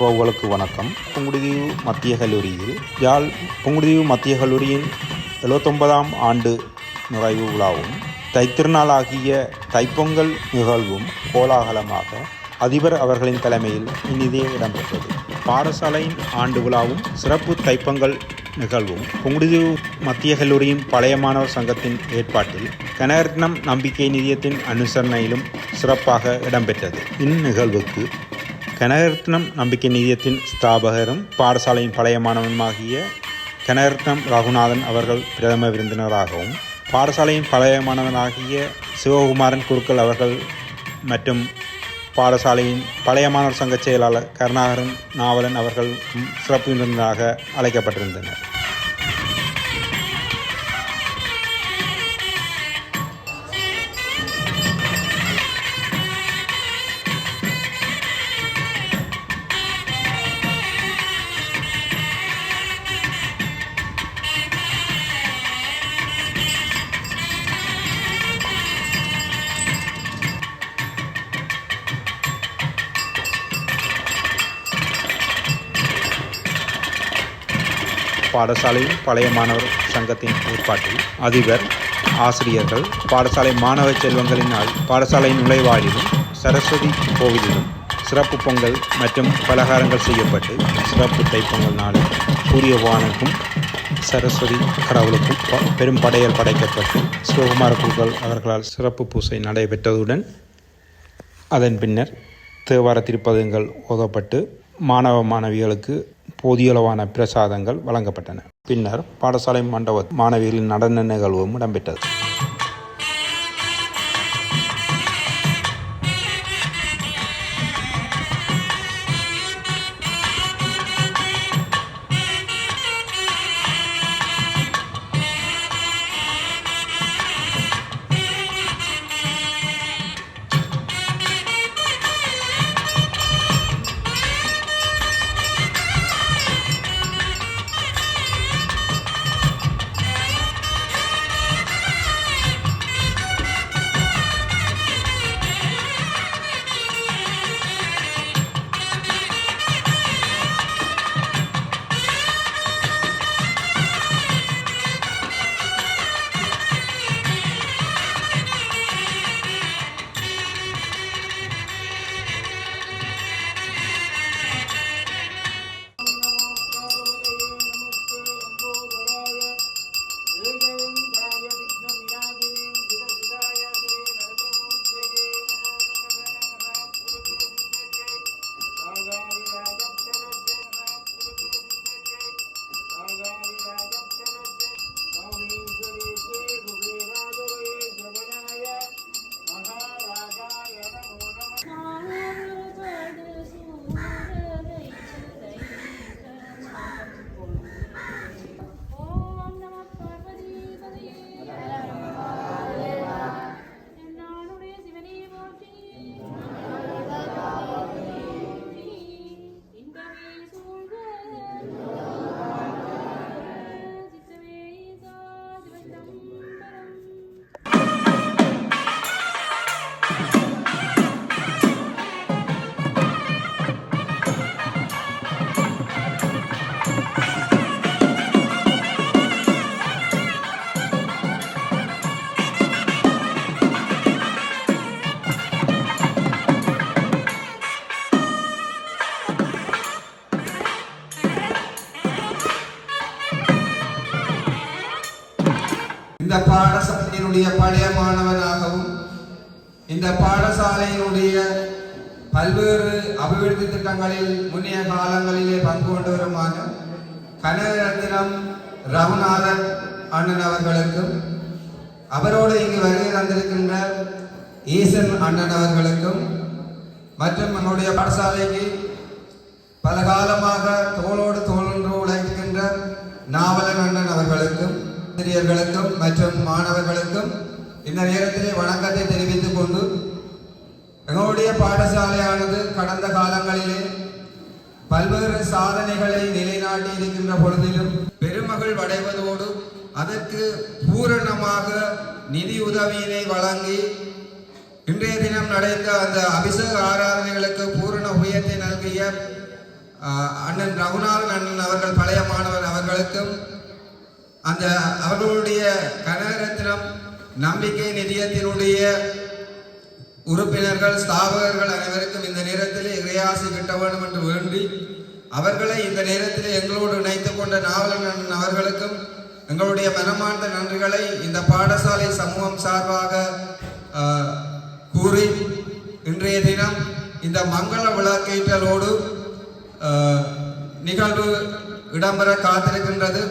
உறவுகளுக்கு வணக்கம். புங்குடுதீவு மத்திய கல்லூரியில் யாழ் புங்குடுதீவு மத்திய கல்லூரியின் எழுபத்தொன்பதாம் ஆண்டு நிறைவு விழாவும் தைத்திருநாளாகிய தைப்பொங்கல் நிகழ்வும் கோலாகலமாக அதிபர் அவர்களின் தலைமையில் இந்நிதியே இடம்பெற்றது. பாடசாலையின் ஆண்டு விழாவும் சிறப்பு தைப்பொங்கல் நிகழ்வும் புங்குடுதீவு மத்திய கல்லூரியின் பழைய மாணவர் சங்கத்தின் ஏற்பாட்டில் கனரத்னம் நம்பிக்கை நிதியத்தின் அனுசரணையிலும் சிறப்பாக இடம்பெற்றது. இந்நிகழ்வுக்கு கனகரத்னம் நம்பிக்கை நிதியத்தின் ஸ்தாபகரும் பாடசாலையின் பழைய மாணவனுமாகிய கனகரத்னம் ரகுநாதன் அவர்கள் பிரதம விருந்தினராகவும் பாடசாலையின் பழைய மாணவனாகிய சிவகுமாரன் குருக்கள் அவர்கள் மற்றும் பாடசாலையின் பழைய மாணவர் சங்க செயலாளர் கருணாகரன் நாவலன் அவர்கள் சிறப்பு விருந்தினராக அழைக்கப்பட்டிருந்தனர். பாடசாலையின் பழைய மாணவர் சங்கத்தின் ஏற்பாட்டில் அதிபர் ஆசிரியர்கள் பாடசாலை மாணவ செல்வங்களினால் பாடசாலையின் நுழைவாயிலும் சரஸ்வதி கோவிலிலும் சிறப்பு பொங்கல் மற்றும் பலகாரங்கள் செய்யப்பட்டு சிறப்பு தைப்பொங்கல் நாளில் சூரிய பகவானுக்கும் சரஸ்வதி கடவுளுக்கும் ப- பெரும் படையல் படைக்கப்பட்டு சிவகுமார குருக்கள் அவர்களால் சிறப்பு பூசை நடைபெற்றதுடன் அதன் பின்னர் தேவார திருப்பதங்கள் ஓதப்பட்டு மாணவ மாணவிகளுக்கு போதியளவான பிரசாதங்கள் வழங்கப்பட்டன. பின்னர் பாடசாலை மண்டப மாணவிகளின் நடன நிகழ்வும் இடம்பெற்றது. பாடசாலையினுடைய பல்வேறு அபிவிருத்தி திட்டங்களில் முன்னைய காலங்களிலே பங்கு கொண்டு கொண்டவருமான கனகரத்தினம் ரகுநாதன் அண்ணன் அவர்களுக்கும் அவரோடு இங்கு வருகை தந்திருக்கின்ற ஈசன் அண்ணன் அவர்களுக்கும் மற்றும் நம்முடைய பாடசாலைக்கு பல காலமாக தோளோடு தோளொன்று உழைக்கின்ற நாவலன் அண்ணன் அவர்களுக்கும் ஆசிரியர்களுக்கும் மற்றும் மாணவர்களுக்கும் இந்த நேரத்திலே வணக்கத்தை தெரிவித்துக் கொண்டு எங்களுடைய பாடசாலையானது கடந்த காலங்களிலே பல்வேறு சாதனைகளை நிலைநாட்டி இருக்கின்ற பொழுதிலும் பெருமகள் அடைவதோடு அதற்கு பூரணமாக நிதி உதவியினை வழங்கி இன்றைய தினம் நடந்த அந்த அபிஷேக ஆராதனைகளுக்கு பூரண உயர்த்தை நல்கிய அண்ணன் ரகுநாதன் அண்ணன் அவர்கள் பழைய மாணவர் அவர்களுக்கும் அந்த அவர்களுடைய கனகரத்னம் நம்பிக்கை நிதியத்தினுடைய உறுப்பினர்கள் ஸ்தாபகர்கள் அனைவருக்கும் இந்த நேரத்தில் இறையாசி கிட்ட வேண்டும் என்று வேண்டி அவர்களை இந்த நேரத்தில் எங்களோடு இணைத்துக் கொண்ட நாவலன் அவர்களுக்கும் எங்களுடைய மனமார்ந்த நன்றிகளை இந்த பாடசாலை சமூகம் சார்பாக கூறி இன்றைய தினம் இந்த மங்கள விளக்கேற்றலோடு நிகழ்வு இடம்பெற காத்திருக்கின்றது.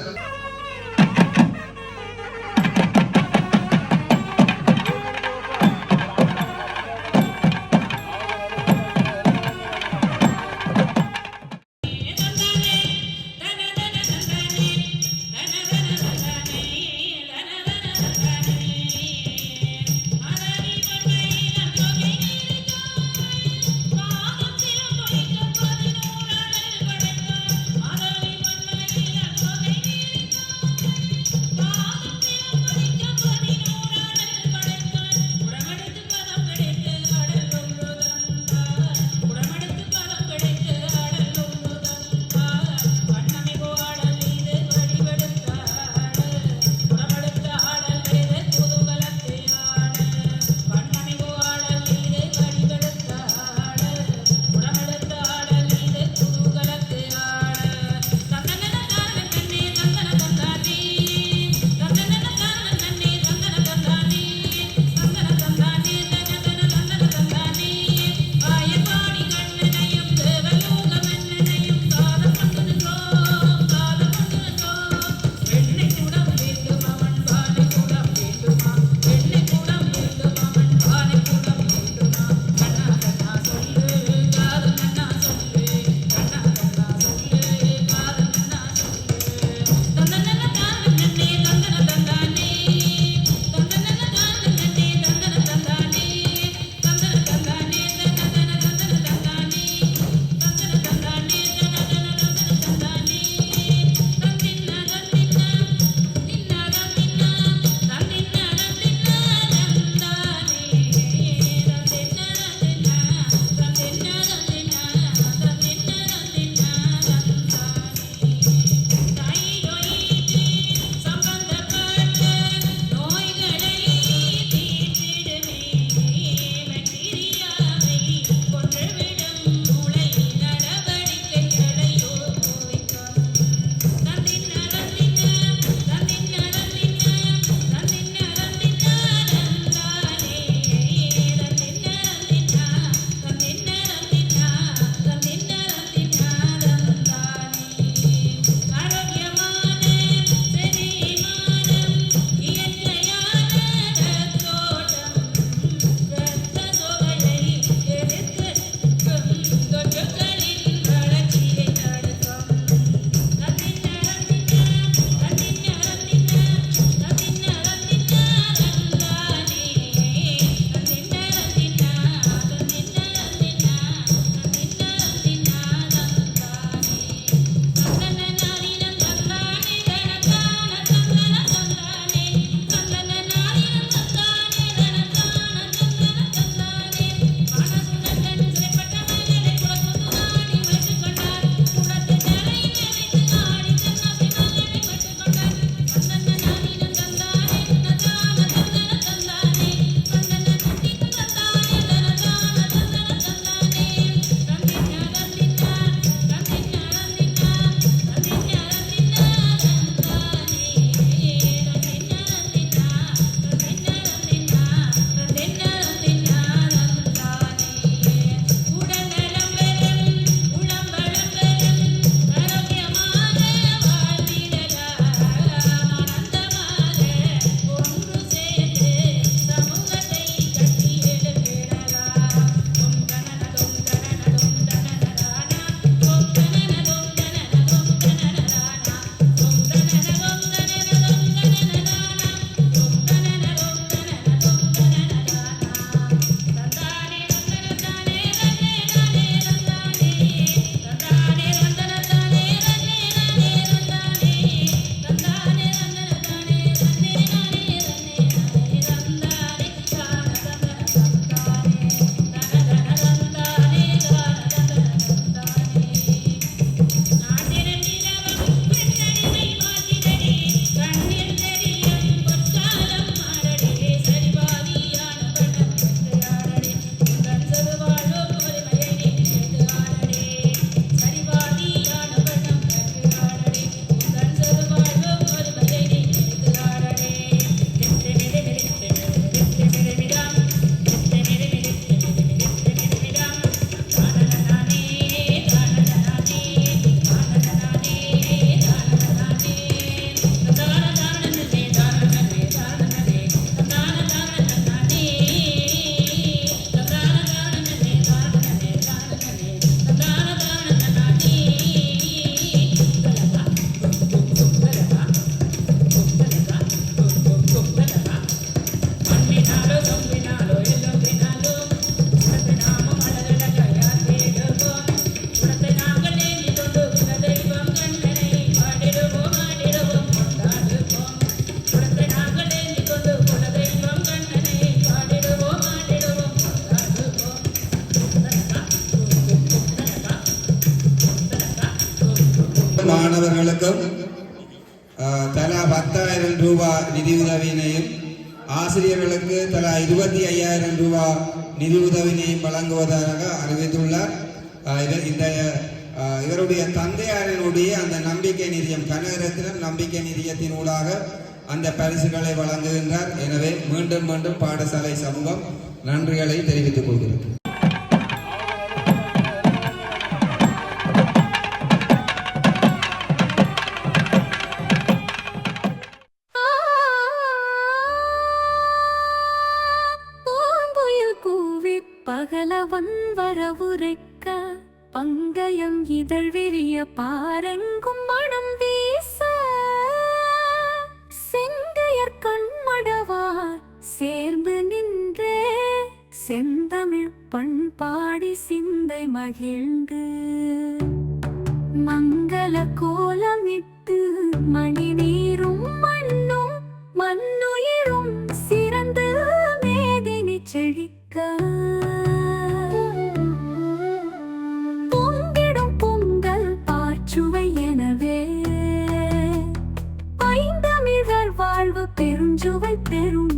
மாணவர்களுக்கும் தலா பத்தாயிரம் ரூபாய் நிதியுதவியினையும் ஆசிரியர்களுக்கு தலா இருபத்தி ஐயாயிரம் ரூபாய் நிதியுதவியினையும் வழங்குவதாக அறிவித்துள்ளார். இந்த இவருடைய தந்தையாரினுடைய அந்த நம்பிக்கை நிதியம் கனகரத்தினம் நம்பிக்கை நிதியத்தின் ஊடாக அந்த பரிசுகளை வழங்குகின்றார். எனவே மீண்டும் மீண்டும் பாடசாலை சமூகம் நன்றிகளை தெரிவித்துக் கொள்கிறேன். செந்தமிழ் பண்பாடி சிந்தை மகிழ்ந்து மங்கள கோலமிட்டு மணி நீரும் மண்ணும் மண்ணுயிரும் சிறந்து மேதினி செழிக்க. பொங்கிடும் பொங்கல் பாச்சுவை எனவே ஐந்தமிழர் வாழ்வு பெருஞ்சுவை பெரும்